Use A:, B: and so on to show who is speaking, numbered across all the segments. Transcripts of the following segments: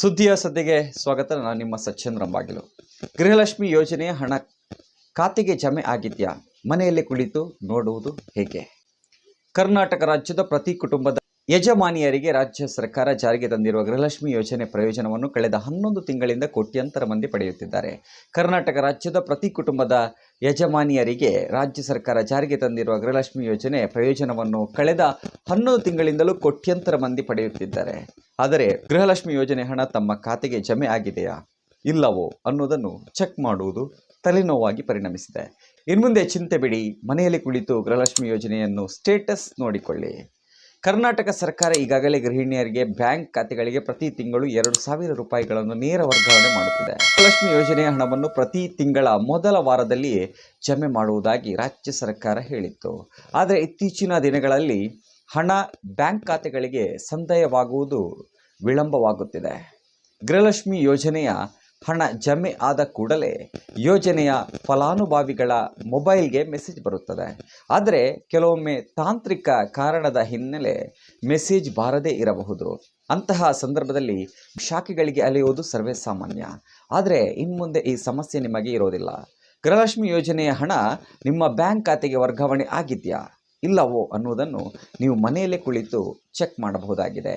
A: ಸುದ್ದಿಯ ಸದ್ದಿಗೆ ಸ್ವಾಗತ. ನಾನು ನಿಮ್ಮ ಸಚ್ಚಿನ್ ರಂಬಾಗಿಲು ಗೃಹಲಕ್ಷ್ಮಿ ಯೋಜನೆಯ ಹಣ ಖಾತೆಗೆ ಜಮೆ ಆಗಿದೆಯಾ? ಮನೆಯಲ್ಲಿ ಕುಳಿತು ನೋಡುವುದು ಹೇಗೆ? ಕರ್ನಾಟಕ ರಾಜ್ಯದ ಪ್ರತಿ ಕುಟುಂಬದ ಯಜಮಾನಿಯರಿಗೆ ರಾಜ್ಯ ಸರ್ಕಾರ ಜಾರಿಗೆ ತಂದಿರುವ ಗೃಹಲಕ್ಷ್ಮಿ ಯೋಜನೆ ಪ್ರಯೋಜನವನ್ನು ಕಳೆದ ಹನ್ನೊಂದು ತಿಂಗಳಿಂದ ಕೋಟ್ಯಂತರ ಮಂದಿ ಪಡೆಯುತ್ತಿದ್ದಾರೆ. ಕರ್ನಾಟಕ ರಾಜ್ಯದ ಪ್ರತಿ ಕುಟುಂಬದ ಯಜಮಾನಿಯರಿಗೆ ರಾಜ್ಯ ಸರ್ಕಾರ ಜಾರಿಗೆ ತಂದಿರುವ ಗೃಹಲಕ್ಷ್ಮಿ ಯೋಜನೆ ಪ್ರಯೋಜನವನ್ನು ಕಳೆದ ಹನ್ನೊಂದು ತಿಂಗಳಿಂದಲೂ ಕೋಟ್ಯಂತರ ಮಂದಿ ಪಡೆಯುತ್ತಿದ್ದಾರೆ. ಆದರೆ ಗೃಹಲಕ್ಷ್ಮಿ ಯೋಜನೆ ಹಣ ತಮ್ಮ ಖಾತೆಗೆ ಜಮೆ ಆಗಿದೆಯಾ? ಇಲ್ಲವೋ ಅನ್ನೋದನ್ನು ಚೆಕ್ ಮಾಡುವುದು ತಲೆನೋವಾಗಿ ಪರಿಣಮಿಸಿದೆ. ಇನ್ಮುಂದೆ ಚಿಂತೆ ಬಿಡಿ, ಮನೆಯಲ್ಲಿ ಕುಳಿತು ಗೃಹಲಕ್ಷ್ಮಿ ಯೋಜನೆಯನ್ನು ಸ್ಟೇಟಸ್ ನೋಡಿಕೊಳ್ಳಿ. ಕರ್ನಾಟಕ ಸರ್ಕಾರ ಈಗಾಗಲೇ ಗೃಹಿಣಿಯರಿಗೆ ಬ್ಯಾಂಕ್ ಖಾತೆಗಳಿಗೆ ಪ್ರತಿ ತಿಂಗಳು ಎರಡು ಸಾವಿರ ರೂಪಾಯಿಗಳನ್ನು ನೇರ ವರ್ಗಾವಣೆ ಮಾಡುತ್ತಿದೆ. ಲಕ್ಷ್ಮಿ ಯೋಜನೆಯ ಹಣವನ್ನು ಪ್ರತಿ ತಿಂಗಳ ಮೊದಲ ವಾರದಲ್ಲಿ ಜಮೆ ಮಾಡುವುದಾಗಿ ರಾಜ್ಯ ಸರ್ಕಾರ ಹೇಳಿತ್ತು. ಆದರೆ ಇತ್ತೀಚಿನ ದಿನಗಳಲ್ಲಿ ಹಣ ಬ್ಯಾಂಕ್ ಖಾತೆಗಳಿಗೆ ಸಂದಾಯವಾಗುವುದು ವಿಳಂಬವಾಗುತ್ತಿದೆ. ಗೃಹಲಕ್ಷ್ಮಿ ಯೋಜನೆಯ ಹಣ ಜಮೆ ಆದ ಕೂಡಲೇ ಯೋಜನೆಯ ಫಲಾನುಭವಿಗಳ ಮೊಬೈಲ್ಗೆ ಮೆಸೇಜ್ ಬರುತ್ತದೆ. ಆದರೆ ಕೆಲವೊಮ್ಮೆ ತಾಂತ್ರಿಕ ಕಾರಣದ ಹಿನ್ನೆಲೆ ಮೆಸೇಜ್ ಬಾರದೇ ಇರಬಹುದು. ಅಂತಹ ಸಂದರ್ಭದಲ್ಲಿ ಶಾಖೆಗಳಿಗೆ ಅಲೆಯುವುದು ಸರ್ವೇ ಸಾಮಾನ್ಯ ಆದರೆ ಇನ್ಮುಂದೆ ಈ ಸಮಸ್ಯೆ ನಿಮಗೆ ಇರೋದಿಲ್ಲ. ಗೃಹಲಕ್ಷ್ಮಿ ಯೋಜನೆಯ ಹಣ ನಿಮ್ಮ ಬ್ಯಾಂಕ್ ಖಾತೆಗೆ ವರ್ಗಾವಣೆ ಆಗಿದೆಯಾ? ಇಲ್ಲವೋ ಅನ್ನುವುದನ್ನು ನೀವು ಮನೆಯಲ್ಲೇ ಕುಳಿತು ಚೆಕ್ ಮಾಡಬಹುದಾಗಿದೆ.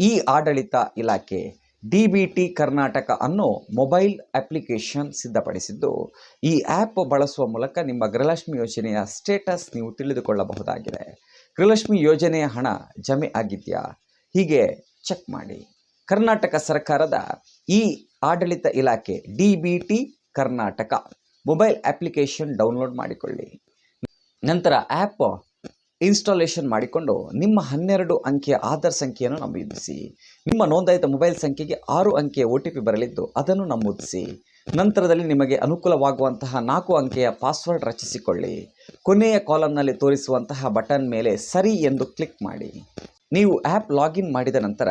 A: ಈ ಆಡಳಿತ ಇಲಾಖೆ ಡಿ ಕರ್ನಾಟಕ ಅನ್ನೋ ಮೊಬೈಲ್ ಅಪ್ಲಿಕೇಶನ್ ಸಿದ್ಧಪಡಿಸಿದ್ದು, ಈ ಆ್ಯಪ್ ಬಳಸುವ ಮೂಲಕ ನಿಮ್ಮ ಗೃಹಲಕ್ಷ್ಮಿ ಯೋಜನೆಯ ಸ್ಟೇಟಸ್ ನೀವು ತಿಳಿದುಕೊಳ್ಳಬಹುದಾಗಿದೆ. ಗೃಹಲಕ್ಷ್ಮಿ ಯೋಜನೆಯ ಹಣ ಜಮೆ ಆಗಿದೆಯಾ? ಹೀಗೆ ಚೆಕ್ ಮಾಡಿ. ಕರ್ನಾಟಕ ಸರ್ಕಾರದ ಈ ಆಡಳಿತ ಇಲಾಖೆ D Karnataka mobile application download ಮಾಡಿಕೊಳ್ಳಿ. ನಂತರ ಆ್ಯಪ್ ಇನ್ಸ್ಟಾಲೇಷನ್ ಮಾಡಿಕೊಂಡು ನಿಮ್ಮ ಹನ್ನೆರಡು ಅಂಕೆಯ ಆಧಾರ್ ಸಂಖ್ಯೆಯನ್ನು ನಮೂದಿಸಿ ನಿಮ್ಮ ನೋಂದಾಯಿತ ಮೊಬೈಲ್ ಸಂಖ್ಯೆಗೆ ಆರು ಅಂಕೆಯ ಒ ಟಿ ಪಿ ಬರಲಿದ್ದು ಅದನ್ನು ನಮೂದಿಸಿ ನಂತರದಲ್ಲಿ ನಿಮಗೆ ಅನುಕೂಲವಾಗುವಂತಹ ನಾಲ್ಕು ಅಂಕೆಯ ಪಾಸ್ವರ್ಡ್ ರಚಿಸಿಕೊಳ್ಳಿ. ಕೊನೆಯ ಕಾಲಮ್ನಲ್ಲಿ ತೋರಿಸುವಂತಹ ಬಟನ್ ಮೇಲೆ ಸರಿ ಎಂದು ಕ್ಲಿಕ್ ಮಾಡಿ. ನೀವು ಆ್ಯಪ್ ಲಾಗಿನ್ ಮಾಡಿದ ನಂತರ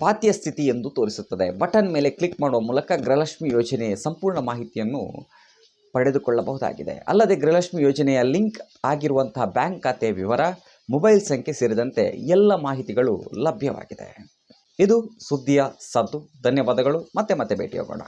A: ಪಾತ್ಯ ಸ್ಥಿತಿ ಎಂದು ತೋರಿಸುತ್ತದೆ. ಬಟನ್ ಮೇಲೆ ಕ್ಲಿಕ್ ಮಾಡುವ ಮೂಲಕ ಗೃಹಲಕ್ಷ್ಮಿ ಯೋಜನೆಯ ಸಂಪೂರ್ಣ ಮಾಹಿತಿಯನ್ನು ಪಡೆದುಕೊಳ್ಳಬಹುದಾಗಿದೆ. ಅಲ್ಲದೆ ಗೃಹಲಕ್ಷ್ಮಿ ಯೋಜನೆಯ ಲಿಂಕ್ ಆಗಿರುವಂತಹ ಬ್ಯಾಂಕ್ ಖಾತೆಯ ವಿವರ, ಮೊಬೈಲ್ ಸಂಖ್ಯೆ ಸೇರಿದಂತೆ ಎಲ್ಲ ಮಾಹಿತಿಗಳು ಲಭ್ಯವಾಗಿದೆ. ಇದು ಸುದ್ದಿಯ ಸದ್ದು. ಧನ್ಯವಾದಗಳು. ಮತ್ತೆ ಮತ್ತೆ ಭೇಟಿಯಾಗೋಣ.